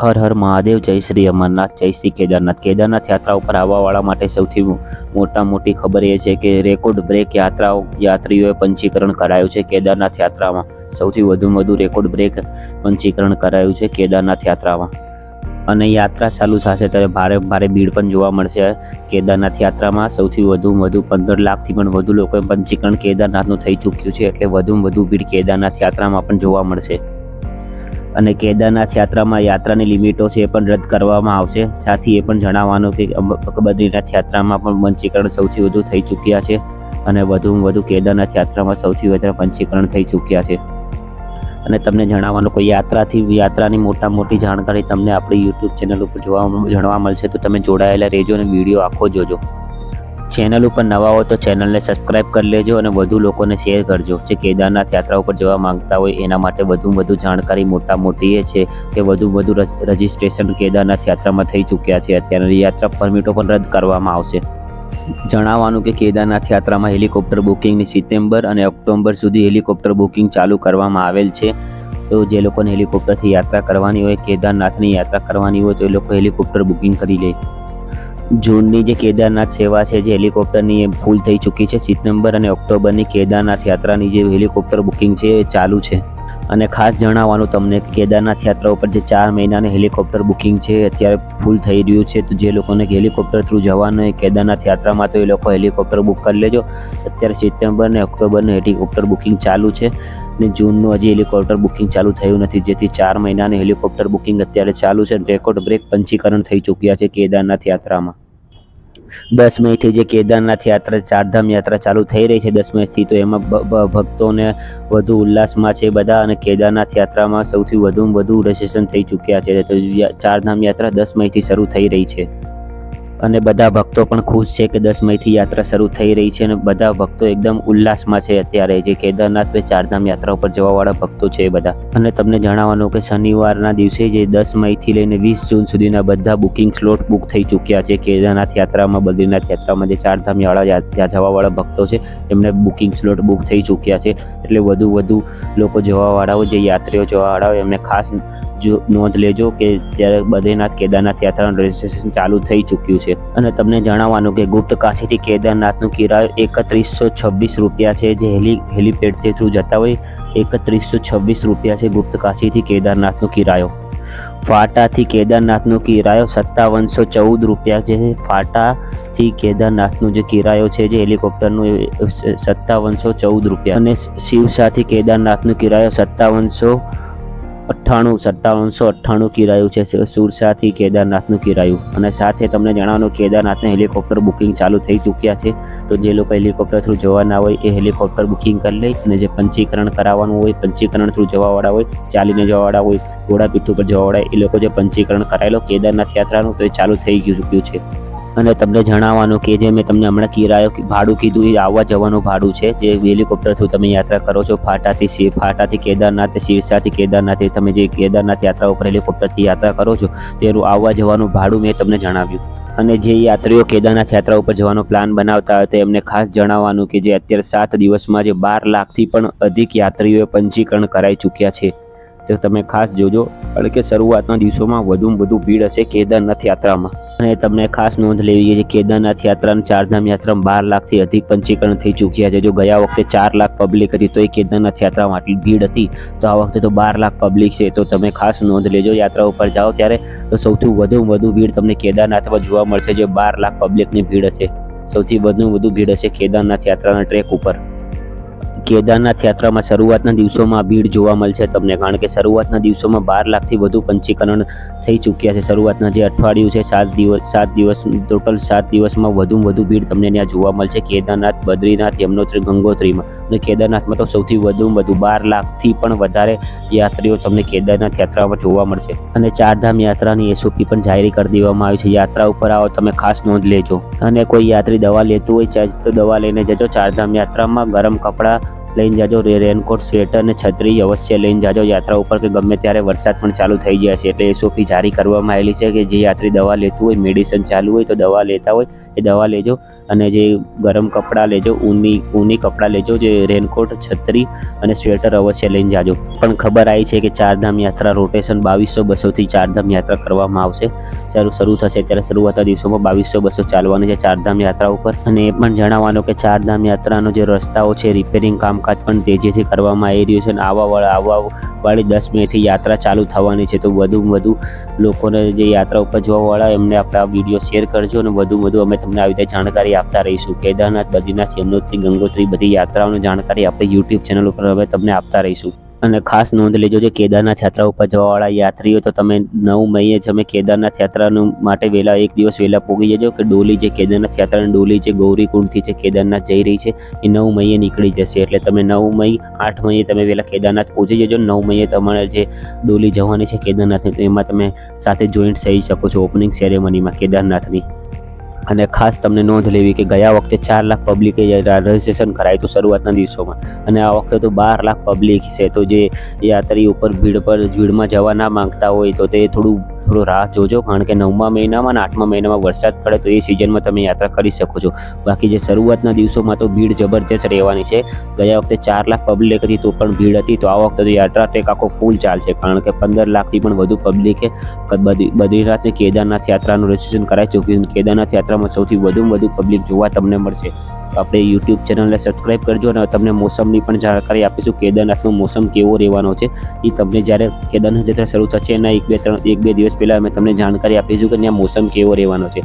હર હર મહાદેવ, જય શ્રી અમરનાથ, જય શ્રી કેદારનાથ. કેદારનાથ યાત્રા ઉપર આવવાવાળા માટે સૌથી મોટા મોટી ખબર એ છે કે રેકોર્ડ બ્રેક યાત્રાઓ, યાત્રીઓએ પંચીકરણ કરાયું છે કેદારનાથ યાત્રામાં. સૌથી વધુમાં વધુ રેકોર્ડ બ્રેક પંચીકરણ કરાયું છે કેદારનાથ યાત્રામાં. અને યાત્રા ચાલુ થશે ત્યારે ભારે ભારે ભીડ પણ જોવા મળશે. કેદારનાથ યાત્રામાં સૌથી વધુ વધુ પંદર લાખથી પણ વધુ લોકોએ પંચીકરણ કેદારનાથનું થઈ ચૂક્યું છે. એટલે વધુમાં વધુ ભીડ કેદારનાથ યાત્રામાં પણ જોવા મળશે. અને કેદારનાથ યાત્રામાં યાત્રાની લિમિટો છે એ પણ રદ કરવામાં આવશે. સાથે એ પણ જણાવવાનું કે બદ્રીનાથ યાત્રામાં પણ પંચીકરણ સૌથી વધુ થઈ ચૂક્યા છે અને વધુમાં વધુ કેદારનાથ યાત્રામાં સૌથી વધારે પંચીકરણ થઈ ચૂક્યા છે. અને તમને જણાવવાનું કોઈ યાત્રાથી, યાત્રાની મોટા મોટી જાણકારી તમને આપણી યુટ્યુબ ચેનલ ઉપર જોવા, જાણવા મળશે તો તમે જોડાયેલા રહેજો અને વીડિયો આખો જોજો. ચેનલ ઉપર નવા હો તો ચેનલને સબસ્ક્રાઇબ કરી લેજો અને વધુ લોકોને શેર કરજો. જે કેદારનાથ યાત્રા ઉપર જવા માંગતા હોય એના માટે વધુ વધુ જાણકારી મોટા મોટી એ છે કે વધુ વધુ રજ- રજિસ્ટ્રેશન કેદારનાથ યાત્રામાં થઈ ચૂક્યા છે. અત્યારે યાત્રા પરમિટો પણ રદ કરવામાં આવશે. જણાવવાનું કે કેદારનાથ યાત્રામાં હેલિકોપ્ટર બુકિંગની સપ્ટેમ્બર અને ઓક્ટોબર સુધી હેલિકોપ્ટર બુકિંગ ચાલુ કરવામાં આવેલ છે. તો જે લોકોને હેલિકોપ્ટરથી યાત્રા કરવાની હોય, કેદારનાથની યાત્રા કરવાની હોય તો એ લોકો હેલિકોપ્ટર બુકિંગ કરી લે. જૂનની જે કેદારનાથ સેવા છે, જે હેલિકોપ્ટરની એ ફૂલ થઈ ચૂકી છે સપ્ટેમ્બર અને ઓક્ટોબરની કેદારનાથ યાત્રાની જે હેલિકોપ્ટર બુકિંગ છે, એ ચાલુ છે. અને ખાસ જણાવવાનું તમને કેદારનાથ યાત્રા ઉપર જે ચાર મહિનાની હેલિકોપ્ટર બુકિંગ છે અત્યારે ફૂલ થઈ રહ્યું છે. તો જે લોકોને હેલિકોપ્ટર થ્રુ જવાનું હોય, કેદારનાથ યાત્રામાં તો એ લોકો હેલિકોપ્ટર બુક કરી લેજો. અત્યારે સપ્ટેમ્બર અને ઓક્ટોબરનું હેલિકોપ્ટર બુકિંગ ચાલુ છે ને જૂનનું હજી હેલિકોપ્ટર બુકિંગ ચાલુ થયું નથી. જેથી ચાર મહિનાની હેલિકોપ્ટર બુકિંગ અત્યારે ચાલુ છે રેકોર્ડ બ્રેક પંચીકરણ થઈ ચૂક્યા છે કેદારનાથ યાત્રામાં. દસ મેથી જે કેદારનાથ યાત્રા, ચારધામ યાત્રા ચાલુ થઈ રહી છે, દસ મેથી તો એમાં ભક્તોને વધુ ઉલ્લાસમાં છે બધા અને કેદારનાથ યાત્રામાં સૌથી વધુ વધુ રજીસ્ટ્રેશન થઈ ચૂક્યા છે. તો ચારધામ યાત્રા દસ મેથી શરૂ થઈ રહી છે. અને બધા ભક્તો પણ ખુશ છે કે દસ મઈથી યાત્રા શરૂ થઈ રહી છે અને બધા ભક્તો એકદમ ઉલ્લાસમાં છે અત્યારે જે કેદારનાથ બે ચારધામ યાત્રા ઉપર જવાવાળા ભક્તો છે બધા. અને તમને જણાવવાનું કે શનિવારના દિવસે જે દસ મઈથી લઈને વીસ જૂન સુધીના બધા બુકિંગ સ્લોટ બુક થઈ ચૂક્યા છે. કેદારનાથ યાત્રામાં, બદ્રીનાથ યાત્રામાં જે ચારધામ યાળા યા- જવાવાળા ભક્તો છે, એમને બુકિંગ સ્લોટ બુક થઈ ચૂક્યા છે. એટલે વધુ વધુ લોકો જવાવાળાઓ, જે યાત્રીઓ જવાવાળા હોય એમને ખાસ જો નોંધ લેજો કે ત્યારે બદ્રીનાથ કેદારનાથ યાત્રાનું રજિસ્ટ્રેશન ચાલુ થઈ ચૂક્યું છે. અને તમને જણાવવાનું કે ગુપ્ત કાશીથી કેદારનાથનું કિરાયો એકત્રીસો છવ્વીસ રૂપિયા છે. જે હેલી, હેલીપેડથી થ્રુ જતા હોય એકત્રીસો છવ્વીસ રૂપિયા છે ગુપ્ત કાશીથી કેદારનાથનો કિરાયો. ફાટાથી કેદારનાથનો કિરાયો સત્તાવનસો ચૌદ રૂપિયા છે. ફાટાથી કેદારનાથનો જે કિરાયો છે, જે હેલિકોપ્ટરનો સત્તાવનસો ચૌદ રૂપિયા. અને શિવસાથી કેદારનાથનો કિરાયો સત્તાવનસો અઠ્ઠાણું, સત્તાવનસો અઠ્ઠાણું કિરાયું છે. સુરસાથી કેદારનાથનું કિરાયું. અને સાથે તમને જણાવવાનું કેદારનાથને હેલિકોપ્ટર બુકિંગ ચાલુ થઈ ચૂક્યા છે. તો જે લોકો હેલિકોપ્ટર થ્રુ જવાના હોય એ હેલિકોપ્ટર બુકિંગ કરી લે અને જે પંચીકરણ કરાવવાનું હોય, પંચીકરણ થ્રુ જવાવાળા હોય, ચાલીને જવાવાળા હોય, ઘોડાપીઠ ઉપર જવાવાળા એ લોકો જે પંચીકરણ કરાયેલો કેદારનાથ યાત્રાનું તો એ ચાલુ થઈ ગયું ચૂક્યું છે. અને તમને જણાવવાનું કે જે મેં તમને હમણાં કિરાયો ભાડું કીધું, એ આવવા જવાનું ભાડું છે. જે હેલિકોપ્ટર થ્રુ તમે યાત્રા કરો છો, ફાટાથી શિવ ફાટાથી કેદારનાથ શિરસાથી કેદારનાથ, તમે જે કેદારનાથ યાત્રા ઉપર હેલિકોપ્ટરથી યાત્રા કરો છો, તેનું આવવા જવાનું ભાડું મેં તમને જણાવ્યું. અને જે યાત્રીઓ કેદારનાથ યાત્રા ઉપર જવાનો પ્લાન બનાવતા હોય તો એમને ખાસ જણાવવાનું કે જે અત્યારે સાત દિવસમાં જે બાર લાખથી પણ અધિક યાત્રીઓએ પંજીકરણ કરાઈ ચૂક્યા છે. તો તમે ખાસ જોજો, કારણ કે શરૂઆતના દિવસોમાં વધુમાં વધુ ભીડ હશે કેદારનાથ યાત્રામાં. અને તમને ખાસ નોંધ લેવી જોઈએ કેદારનાથ યાત્રાના ચારધામ યાત્રામાં બાર લાખથી અધિક પંચીકરણ થઈ ચૂક્યા છે. જો ગયા વખતે ચાર લાખ પબ્લિક હતી તો એ કેદારનાથ યાત્રામાં આટલી ભીડ હતી. તો આ વખતે તો બાર લાખ પબ્લિક છે. તો તમે ખાસ નોંધ લેજો યાત્રા ઉપર જાઓ ત્યારે તો સૌથી વધુ વધુ ભીડ તમને કેદારનાથમાં જોવા મળશે. જે બાર લાખ પબ્લિકની ભીડ હશે. સૌથી વધુ વધુ ભીડ હશે કેદારનાથ યાત્રાના ટ્રેક ઉપર. કેદારનાથ યાત્રામાં શરૂઆતના દિવસોમાં ભીડ જોવા મળશે તમને, કારણ કે શરૂઆતના દિવસોમાં બાર લાખથી વધુ પંચીકરણ થઈ ચૂક્યા છે. શરૂઆતના જે અઠવાડિયું છે, સાત દિવસ સાત દિવસ, ટોટલ સાત દિવસમાં વધુ વધુ ભીડ તમને ત્યાં જોવા મળશે. કેદારનાથ, બદ્રીનાથ, યમનોત્રી, ગંગોત્રીમાં. અને કેદારનાથમાં તો સૌથી વધુ વધુ બાર લાખથી પણ વધારે યાત્રીઓ તમને કેદારનાથ યાત્રામાં જોવા મળશે. અને ચારધામ યાત્રાની એસઓપી પણ જાહેર કરી દેવામાં આવી છે. યાત્રા ઉપર આવો, તમે ખાસ નોંધ લેજો. અને કોઈ યાત્રી દવા લેતું હોય તો દવા લઈને જજો. ચારધામ યાત્રામાં ગરમ કપડાં લઈને જાજો રેનકોટ, સ્વેટર અને છત્રી અવશ્ય લઈને જાજો. યાત્રા ઉપર કે ગમે ત્યારે વરસાદ પણ ચાલુ થઈ જાય છે. એટલે એસઓપી જારી કરવામાં આવેલી છે કે જે યાત્રી દવા લેતું હોય મેડિસિન ચાલુ હોય, તો દવા લેતા હોય, એ દવા લેજો. અને જે ગરમ કપડાં લેજો, ઊની ઊની કપડાં લેજો, જે રેનકોટ છત્રી અને સ્વેટર અવશ્ય લઈને જાજો. પણ ખબર આવી છે કે ચારધામ યાત્રા રોટેશન બાવીસો બસોથી ચારધામ યાત્રા કરવામાં આવશે. શરૂ શરૂ થશે ત્યારે શરૂઆતના દિવસોમાં બાવીસો, બસો ચાલવાની છે ચારધામ યાત્રા ઉપર. અને એ પણ જણાવવાનું કે ચારધામ યાત્રાનો જે રસ્તાઓ છે રિપેરિંગ કામકાજ પણ તેજીથી કરવામાં આવી રહ્યું છે અને આવા વાળા આવવા વાળી દસ મેથી યાત્રા ચાલુ થવાની છે. તો વધુ વધુ લોકોને જે યાત્રા ઉપર જોવાવાળા એમને આપણે આ વીડિયો શેર કરજો અને વધુ વધુ અમે તમને આવી રીતે જાણકારી આપતા રહીશું. કેદારનાથ, બદ્રીનાથ, યમનોત્રી, ગંગોત્રી બધી યાત્રાઓની જાણકારી આપણે યુટ્યુબ ચેનલ ઉપર હવે તમને આપતા રહીશું. અને ખાસ નોંધ લેજો જે કેદારનાથ યાત્રા ઉપર જવાવાળા યાત્રીઓ, તો તમે નવ મઈએ તમે કેદારનાથ યાત્રાનું માટે વહેલા એક દિવસ વહેલા પહોંચી જજો કે ડોલી જે કેદારનાથ યાત્રાની ડોલી છે, ગૌરીકુંડથી જે કેદારનાથ જઈ રહી છે, એ નવ મઈએ નીકળી જશે. એટલે તમે નવ મઈ, આઠ મઈએ તમે વહેલા કેદારનાથ પહોંચી જજો. નવ મઈએ તમારે જે ડોલી જવાની છે કેદારનાથની, તો એમાં તમે સાથે જોઈન્ટ થઈ શકો છો ઓપનિંગ સેરેમનીમાં કેદારનાથની. અને ખાસ તમને નોંધ લેવી કે ગયા વખતે ચાર લાખ પબ્લિકે રજિસ્ટ્રેશન કરાયું હતું શરૂઆતના દિવસોમાં. અને આ વખતે તો બાર લાખ પબ્લિક છે. તો જે યાત્રી ઉપર ભીડ પર ભીડમાં જવા ના માંગતા હોય તો તે થોડું થોડું રાહ જોજો, કારણ કે નવમા મહિનામાં અને આઠમા મહિનામાં વરસાદ પડે તો એ સિઝનમાં તમે યાત્રા કરી શકો છો. બાકી જે શરૂઆતના દિવસોમાં તો ભીડ જબરજસ્ત રહેવાની છે. ગયા વખતે ચાર લાખ પબ્લિક હતી તો પણ ભીડ હતી, તો આ વખતે યાત્રા ટ્રેક આખો ફૂલ ચાલશે કારણ કે પંદર લાખથી પણ વધુ પબ્લિકે બદ્રી- બદ્રીનાથ કેદારનાથ યાત્રાનું રજીસ્ટ્રેશન કરાવી ચૂક્યું કેદારનાથ યાત્રામાં સૌથી વધુમાં વધુ પબ્લિક જોવા તમને મળશે. આપણે યુટ્યુબ ચેનલને સબસ્ક્રાઈબ કરજો અને તમને મોસમની પણ જાણકારી આપીશું કેદારનાથનો મોસમ કેવો રહેવાનો છે. એ તમને જ્યારે કેદારનાથ યાત્રા શરૂ થશે એના એક બે ત્રણ, એક બે દિવસ પહેલાં અમે તમને જાણકારી આપીશું કે ત્યાં મોસમ કેવો રહેવાનો છે.